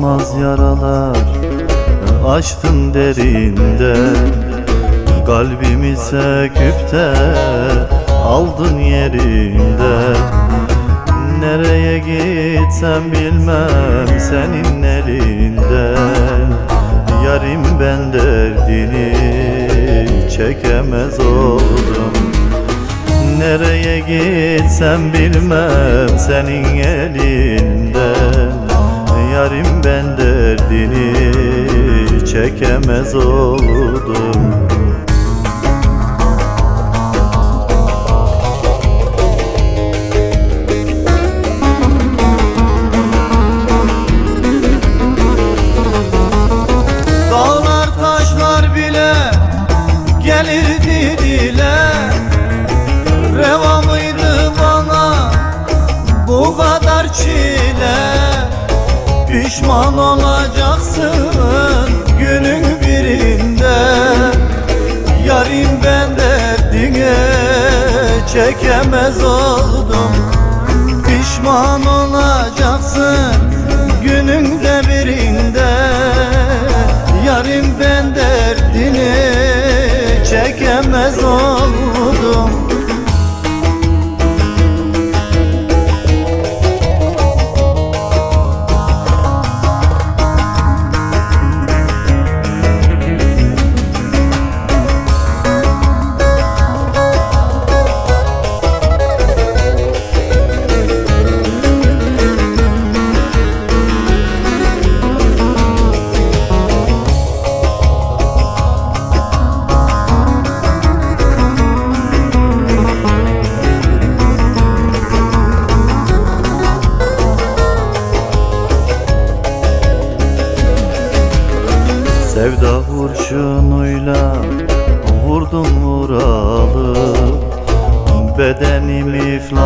Kapanmaz yaralar aşkın derinde. Kalbimize küpte aldın yerinde. Nereye gitsem bilmem senin elinde. Yarim ben derdini çekemez oldum. Nereye gitsem bilmem senin elinde. Yarim ben derdini çekemez oldum Pişman olacaksın günün birinde. Yarim ben derdine çekemez oldum. Pişman olacaksın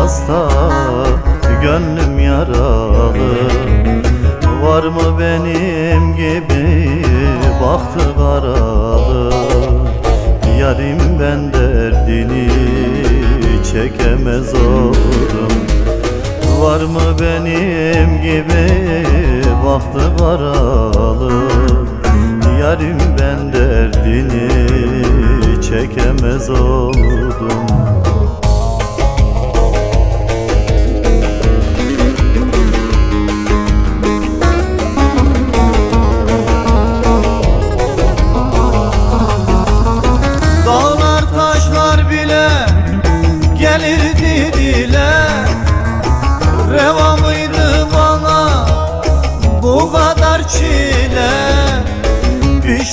iflasta, gönlüm yaralı. Var mı benim gibi bahtı karalı? Yarim ben derdini çekemez oldum. Var mı benim gibi bahtı karalı? Yarim ben derdini çekemez oldum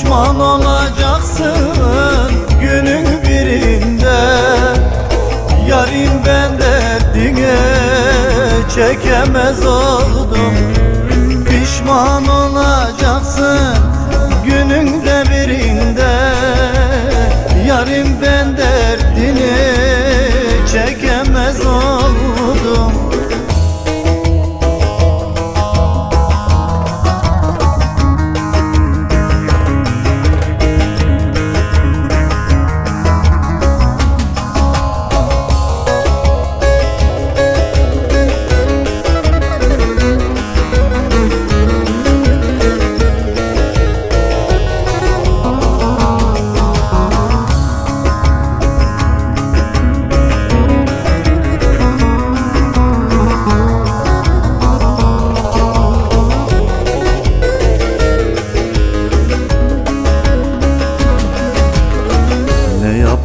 Pişman olacaksın günün birinde. Yarim ben derdine çekemez oldum. Pişman olacaksın günün de birinde. Yarim ben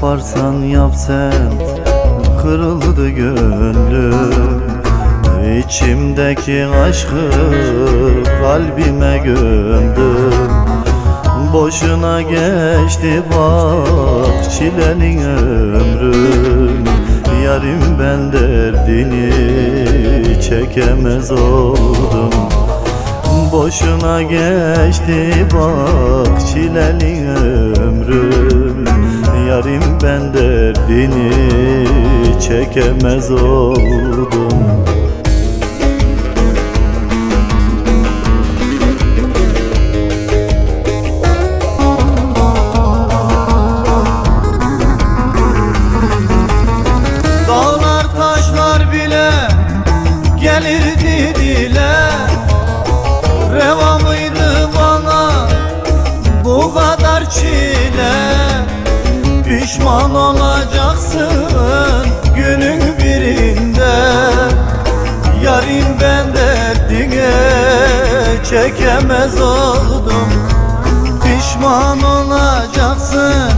yaparsan yap sen. Kırıldı gönlüm İçimdeki aşkı kalbime gömdüm. Boşuna geçti bak çilenin ömrüm Yarim ben derdini çekemez oldum. Boşuna geçti bak çileli ömrüm Yarim ben derdini çekemez oldum Pişman olacaksın günün birinde. Yarim ben derdine çekemez oldum. Pişman olacaksın